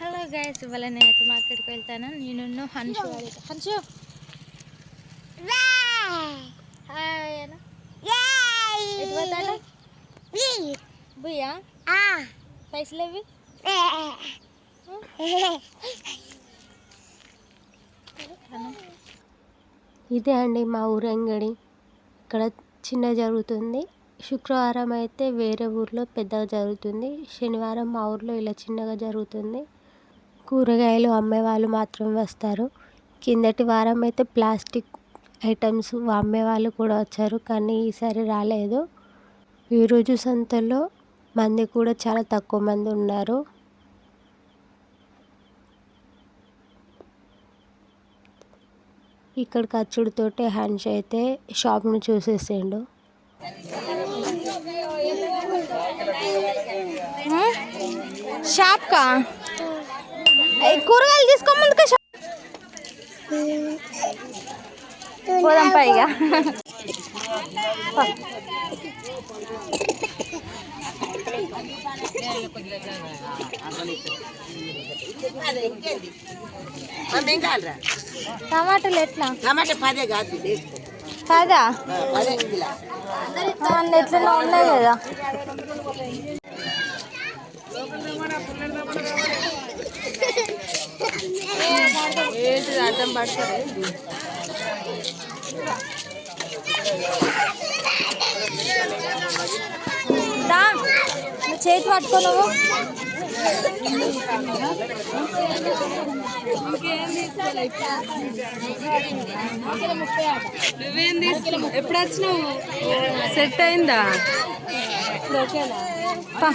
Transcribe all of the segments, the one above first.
Hello guys ఇవాళ నేనైతే మార్కెట్కి వెళ్తాను. నేను హన్షు హన్షు! బుయ్యా? పైసలు ఇదే అండి మా ఊరు అంగడి. ఇక్కడ చిన్న జరుగుతుంది. శుక్రవారం అయితే వేరే ఊర్లో పెద్దగా జరుగుతుంది. శనివారం మా ఊర్లో ఇలా చిన్నగా జరుగుతుంది. కూరగాయలు అమ్మే వాళ్ళు మాత్రం వస్తారు. కిందటి వారం అయితే ప్లాస్టిక్ ఐటమ్స్ అమ్మే వాళ్ళు కూడా వచ్చారు కానీ ఈసారి రాలేదు. ఈరోజు సంతలో మంది కూడా చాలా తక్కువ మంది ఉన్నారు. ఇక్కడ ఖర్చుడితోటే హన్ష్ అయితే షాప్ను చూసేసిండు. షాప్ కా కూరగాయలు తీసుకోమందుక షాప్ పోదాం పైగా టమాటాలు ఎట్లా? టమాటా పదే కాదు తీసుకో. పదే? ఎట్లనే ఉన్నాయి కదా. ఏంటిది అడ్డం పడతారు దా నువ్వు చేతి పట్టుకో నువ్వు నువ్వేం తీసుకో ఎప్పుడు వచ్చినావు సెట్ అయిందా? పా.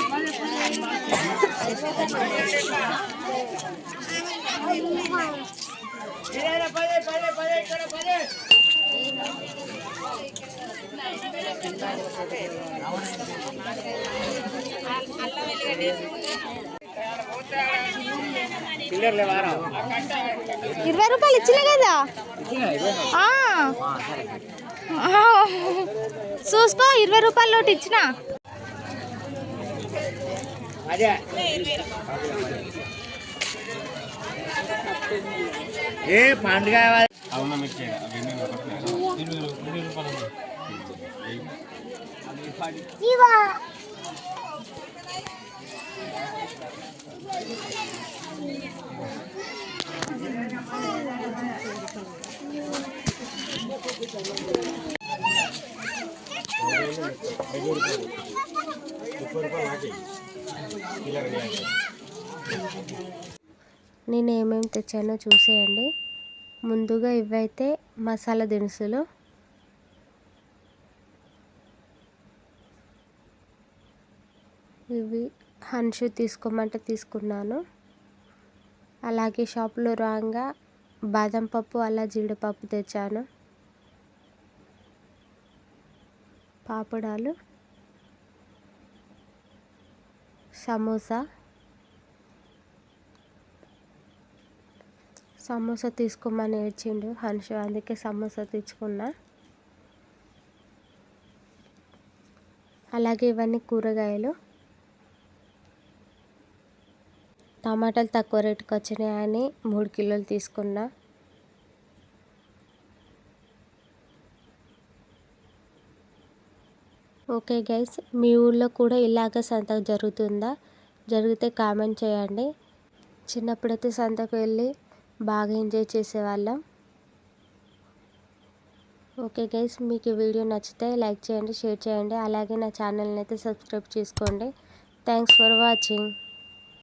ఇరవై రూపాయలు ఇచ్చిన కదా? చూసుకో ఇరవై రూపాయల నోటు ఇచ్చిన. ఏ పండుగ నేను ఏమేమి తెచ్చానో చూసేయండి. ముందుగా ఇవైతే మసాలా దినుసులు. ఇవి హన్షు తీసుకోమంటే తీసుకున్నాను. అలాగే షాప్లో రాగా బాదం పప్పు అలా జీడిపప్పు తెచ్చాను. పాపడాలు. సమోసా. సమోసా తీసుకోమని ఏడ్చిండు హన్షు. అందుకే సమోసా తెచ్చుకున్నా. అలాగే ఇవన్నీ కూరగాయలు. టమాటాలు తక్కువ రేటుకి వచ్చినాయని మూడు కిలోలు తీసుకున్నా. ఓకే గైస్ మీ ఊళ్ళో కూడా ఇలాగ సంత జరుగుతుందా? జరిగితే కామెంట్ చేయండి. చిన్నప్పుడైతే సంతకు వెళ్ళి బాగా ఎంజాయ్ చేసేవాళ్ళం. ఓకే గైస్ మీకు ఈ వీడియో నచ్చితే లైక్ చేయండి షేర్ చేయండి. అలాగే నా ఛానల్ని అయితే సబ్స్క్రైబ్ చేసుకోండి. Thanks for watching.